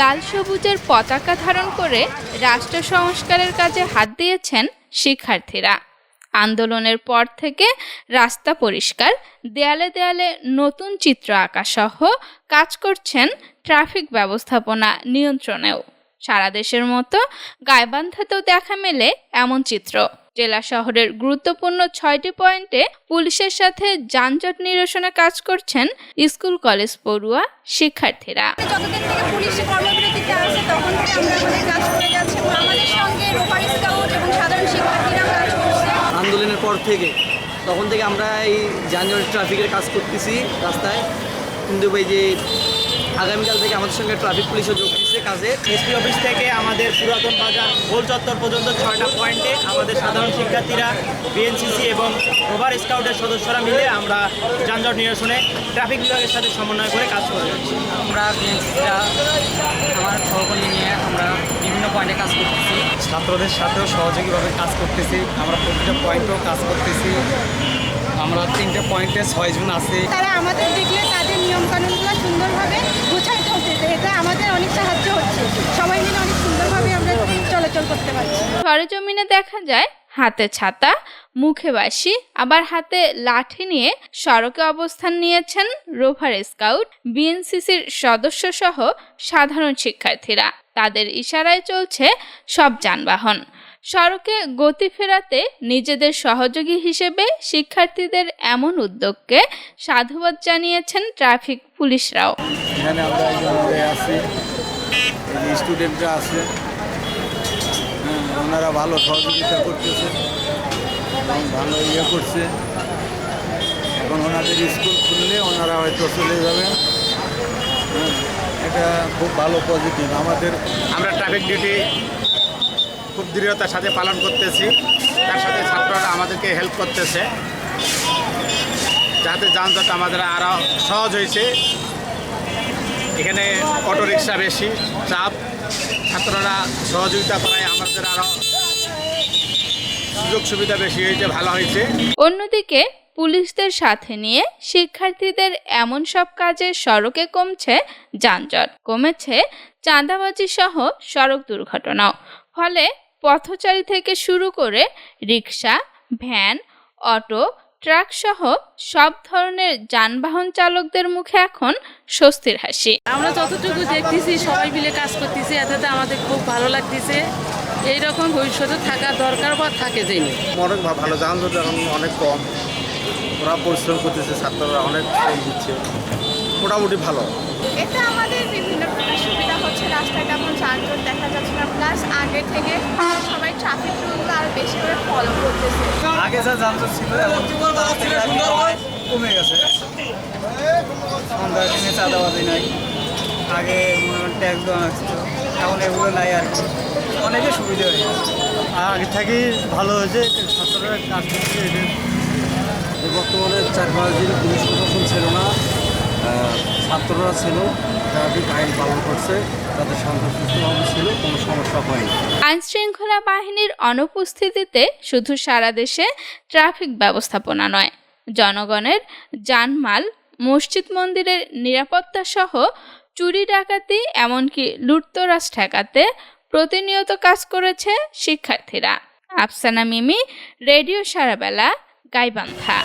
লাল সবুজের পতাকা ধারণ করে রাষ্ট্র সংস্কারের কাজে হাত দিয়েছেন শিক্ষার্থীরা। আন্দোলনের পর থেকে রাস্তা পরিষ্কার, দেয়ালে দেয়ালে নতুন চিত্র আঁকা সহ কাজ করছেন ট্রাফিক ব্যবস্থাপনা নিয়ন্ত্রণেও। সারা দেশের মতো গাইবান্ধাতেও দেখা মেলে এমন চিত্র। জেলা শহরের গুরুত্বপূর্ণ ছয়টি পয়েন্টে পুলিশের সাথে যানজট নিরসনে কাজ করছেন স্কুল কলেজ পড়ুয়া শিক্ষার্থীরা। যতদিন থেকে পুলিশ কর্মবিরতিতে আছে তখন থেকে আমরা আমাদের কাজ করে যাচ্ছি। আমাদের সঙ্গে রোভার স্কাউট এবং সাধারণ শিক্ষার্থীরাও কাজ করছে। আন্দোলনের পর থেকে তখন থেকে আমরা এই যানজট ট্রাফিকের কাজ করতেছি রাস্তায়। কিন্তু এই যে আগামীকাল থেকে আমাদের সঙ্গে ট্রাফিক পুলিশও যোগ দিচ্ছে কাজে। এসপি অফিস থেকে আমাদের পুরাতন বাজার গোল চত্বর পর্যন্ত ছয়টা পয়েন্টে আমাদের সাধারণ শিক্ষার্থীরা বিএনসিসি এবং ওভার স্কাউটের সদস্যরা মিলে আমরা যানজট নিরসনে ট্রাফিক বিভাগের সাথে সমন্বয় করে কাজ করে যাচ্ছি। আমরা বিএনসিটা আমার সহকর্মী নিয়ে আমরা বিভিন্ন পয়েন্টে কাজ করতেছি। ছাত্রদের সাথেও সহযোগীভাবে কাজ করতেছি। আমরা প্রতিটা পয়েন্টেও কাজ করতেছি। আমরা তিনটে পয়েন্টে ছয়জন আছি। তারা আমাদের দেখলে তাদের নিয়মকানুনগুলো সুন্দরভাবে গুছাই চলতেছে এতে আমাদের অনেক সাহায্য হচ্ছে সবাই মিলে অনেক সুন্দরভাবে আমরা চলাচল করতে পারছি। সরেজমিনে দেখা যায় হাতে ছাতা মুখে বাসি আবার হাতে লাঠি নিয়ে সড়কে অবস্থান নিয়েছেন রোভার স্কাউট বিএনসিসির সদস্য সহ সাধারণ শিক্ষার্থীরা। তাদের ইশারায় চলছে সব যানবাহন। সড়কে গতি ফেরাতে নিজেদের সহযোগী হিসেবে শিক্ষার্থীদের এমন উদ্যোগকে সাধুবাদ জানিয়েছেন ট্রাফিক পুলিশরাও। এখানে আমরা স্টুডেন্টরা আছে। হ্যাঁ, ওনারা ভালো সহযোগিতা করতেছে। এবং ভালো ইয়ে করছে। এখন ওনাদের স্কুল খুললে ওনারা হয়তো চলে যাবেন হ্যাঁ, এটা খুব ভালো পজিটিভ আমাদের আমরা ট্রাফিক ডিউটি খুব দৃঢ়তার সাথে পালন করতেছি। তার সাথে ছাত্ররা আমাদেরকে হেল্প করতেছে। যাতে যানজট আমাদের আরও সহজ হয়েছে। এখানে অটো রিক্সা বেশি, চাপ। ছাত্ররা সহযোগিতা করায় আমাদের আরও সুযোগ সুবিধা বেশি হয়েছে, ভালো হয়েছে। অন্যদিকে পুলিশদের সাথে নিয়ে শিক্ষার্থীদের এমন সব কাজে সড়কে কমছে যানজট। কমেছে চাঁদাবাজি সহ সড়ক দুর্ঘটনাও। ফলে পথচারী থেকে শুরু করে রিক্সা ভ্যান, অটো ট্রাক সহ সব ধরনের যানবাহন চালকদের মুখে এখন স্বস্তির হাসি। আমরা যতটুকু দেখতেছি সবাই মিলে কাজ করতেছি এতে আমাদের খুব ভালো লাগতেছে। এইরকম ভবিষ্যতে থাকা দরকার বা থাকে যেনি অনেক ভালো যানজট এখন অনেক কম। ওরা পরিশ্রম করতেছে ছাত্ররা অনেক শ্রম দিচ্ছে। মোটামুটি ভালো। এতে আমাদের বিভিন্ন প্রকার সুবিধা হচ্ছে। রাস্তায় তেমন যানজট দেখা যাচ্ছে না। প্লাস আগে থেকে সবাই ট্রাফিক রুলগুলো আরও বেশি করে ফলো করতেছে যা যানজট ছিল এখন কমে গেছে। সন্ধ্যার দিনে চাঁদাবাজি নাই। আগে ট্যাক্স দেওয়া লাগছিল এখন এগুলো নাই আর কি। অনেকে সুবিধা হয়েছে আর আগে থেকেই ভালো হয়েছে। ছাত্ররা কাজ করছে। বর্তমানে চার পাঁচ দিন পুলিশ প্রশাসন ছিল না ছাত্ররা ছিল। ট্রাফিক আইন পালন করছে ছিল, কোনো সমস্যা হয়নি। আইনশৃঙ্খলা বাহিনীর অনুপস্থিতিতে শুধু সারা দেশে ট্রাফিক ব্যবস্থাপনা নয়, জনগণের জানমাল, মসজিদ মন্দিরের নিরাপত্তা সহ চুরি ডাকাতি, এমনকি লুটতরাজ ঠেকাতে প্রতিনিয়ত কাজ করেছে শিক্ষার্থীরা। আফসানা মিমি, রেডিও সারাবেলা, গাইবান্ধা।